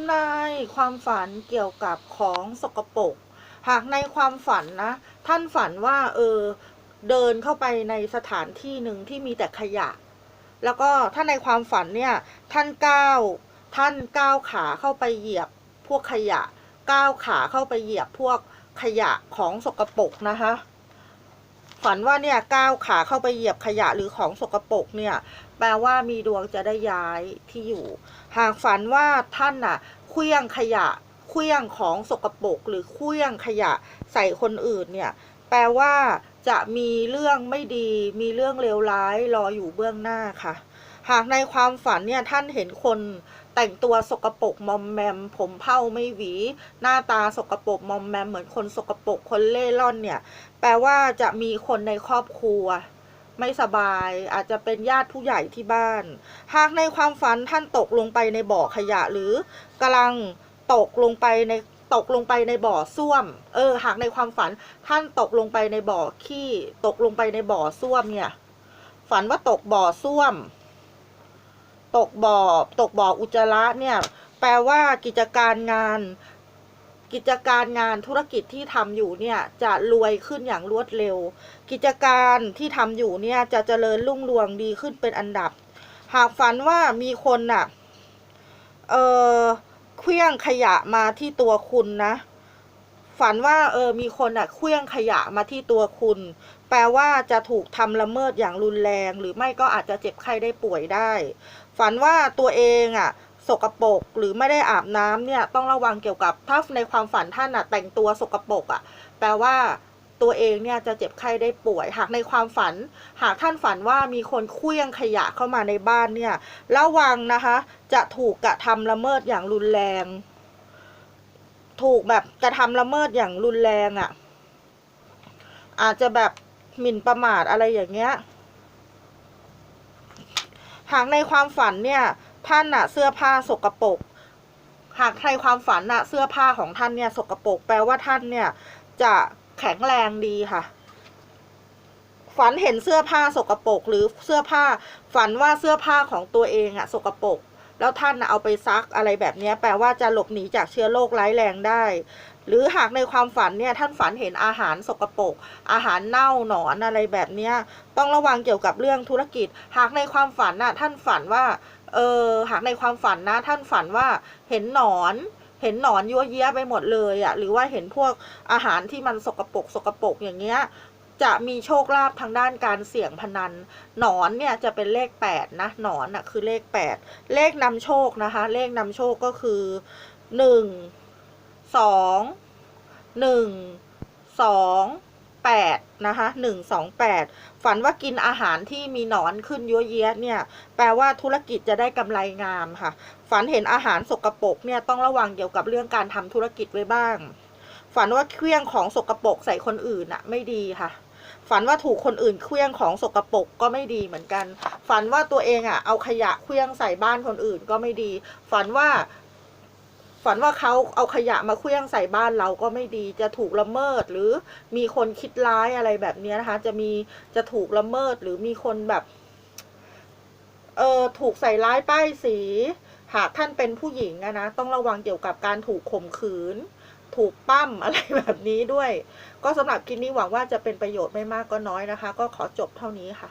ำนายความฝันเกี่ยวกับของสกปรกหากในความฝันนะ ท่านฝันว่า เออ เดินเข้าไปในสถานที่หนึ่งที่มีแต่ขยะ แล้วก็ถ้าในความฝันเนี่ย ท่านก้าวท่านก้าวขาเข้าไปเหยียบพวกขยะ ก้าวขาเข้าไปเหยียบพวกขยะของสกปรกนะคะ ฝันว่าเนี่ยก้าวขาเข้าไปเหยียบขยะหรือของสกปรกเนี่ยแปลว่ามีดวงจะได้ย้ายที่อยู่ หากฝันว่าท่านน่ะเคลี้ยงขยะเคลี้ยงของสกปรกหรือเคลี้ยงขยะใส่คนอื่นเนี่ยแปลว่าจะมีเรื่องไม่ดี มีเรื่องเลวร้ายรออยู่เบื้องหน้าค่ะ หากในความฝันเนี่ยท่านเห็นคน แต่งตัวสกปรกมอมแมม ผมเผ้าไม่หวี หน้าตาสกปรกมอมแมม เหมือนคนสกปรกคนเล่ร่อนเนี่ย แปลว่าจะมีคนในครอบครัว ไม่สบาย อาจจะเป็นญาติผู้ใหญ่ที่บ้าน หากในความฝันท่านตกลงไปในบ่อขยะหรือกำลังตกลงไปในตกลงไปในบ่อส้วม เออ หากในความฝันท่านตกลงไปในบ่อขี้ ตกลงไปในบ่อส้วมเนี่ย ฝันว่าตกบ่อส้วม ตกบ่อตกบ่ออุจจาระเนี่ย แปลว่ากิจการงาน กิจการงานธุรกิจที่ทำอยู่เนี่ยจะรวยขึ้นอย่างรวดเร็ว กิจการที่ทำอยู่เนี่ยจะเจริญรุ่งเรืองดีขึ้นเป็นอันดับ หากฝันว่ามีคนน่ะเออเคลี้ยงขยะมาที่ตัวคุณนะฝันว่าเออมีคนอะเคลี้ยงขยะมาที่ตัวคุณ แปลว่าจะถูกทำละเมิดอย่างรุนแรง หรือไม่ก็อาจจะเจ็บไข้ได้ป่วยได้ ฝันว่าตัวเองอะสกปรกหรือไม่ได้อาบน้ำเนี่ยต้องระวังเกี่ยวกับถ้าในความฝันท่านอะแต่งตัวสกปรกอะแปลว่าตัวเองเนี่ยจะเจ็บไข้ได้ป่วย หากในความฝัน หากท่านฝันว่ามีคนเคลี้ยงขยะเข้ามาในบ้านเนี่ยระวังนะคะ จะถูกกระทำละเมิดอย่างรุนแรง ถูกแบบกระทำละเมิดอย่างรุนแรงอะ่ะอาจจะแบบหมิ่นประมาทอะไรอย่างเงี้ย หากในความฝันเนี่ยท่านน่ะเสื้อผ้าสกปรกหากในความฝันน่ะเสื้อผ้าของท่านเนี่ยสกปรกแปลว่าท่านเนี่ยจะแข็งแรงดีค่ะ ฝันเห็นเสื้อผ้าสกปรกหรือเสื้อผ้า ฝันว่าเสื้อผ้าของตัวเองอะสกปรกแล้วท่านน่ะเอาไปซักอะไรแบบนี้แปลว่าจะหลบหนีจากเชื้อโรคร้ายแรงได้ หรือหากในความฝันเนี่ยท่านฝันเห็นอาหารสกปรกอาหารเน่าหนอนอะไรแบบเนี้ยต้องระวังเกี่ยวกับเรื่องธุรกิจ หากในความฝันน่ะท่านฝันว่าเออหากในความฝันนะท่านฝันว่าเห็นหนอนเห็นหนอนยั่วเยี้ยไปหมดเลยอะ่ะหรือว่าเห็นพวกอาหารที่มันสกปรกสกปรกอย่างเงี้ยจะมีโชคลาภทางด้านการเสี่ยงพนัน หนอนเนี่ยจะเป็นเลขแปดนะ หนอนอะคือเลขแปดเลขนำโชคนะคะ เลขนำโชคก็คือหนึ่ง สองหนึ่งสองแปดนะคะหนึ่งสองแปดฝันว่ากินอาหารที่มีหนอนขึ้นเยั่วเยี้ยเนี่ย แปลว่าธุรกิจจะได้กำไรงามค่ะ ฝันเห็นอาหารสกปรกเนี่ยต้องระวังเกี่ยวกับเรื่องการทำธุรกิจไว้บ้าง ฝันว่าเคลี้ยงของสกปรกใส่คนอื่นอะไม่ดีค่ะฝันว่าถูกคนอื่นเคลี้ยงของสกปรกก็ไม่ดีเหมือนกัน ฝันว่าตัวเองอะเอาขยะเคลี้ยงใส่บ้านคนอื่นก็ไม่ดี ฝันว่า ฝันว่าเขาเอาขยะมาเคลี้ยงใส่บ้านเราก็ไม่ดีจะถูกละเมิดหรือมีคนคิดร้ายอะไรแบบนี้นะคะ จะมีจะถูกละเมิดหรือมีคนแบบ เออถูกใส่ร้ายป้ายสี หากท่านเป็นผู้หญิงอะนะต้องระวังเกี่ยวกับการถูกข่มขืน ถูกปั้มอะไรแบบนี้ด้วย ก็สำหรับคลิปนี้หวังว่าจะเป็นประโยชน์ไม่มากก็น้อยนะคะ ก็ขอจบเท่านี้ค่ะ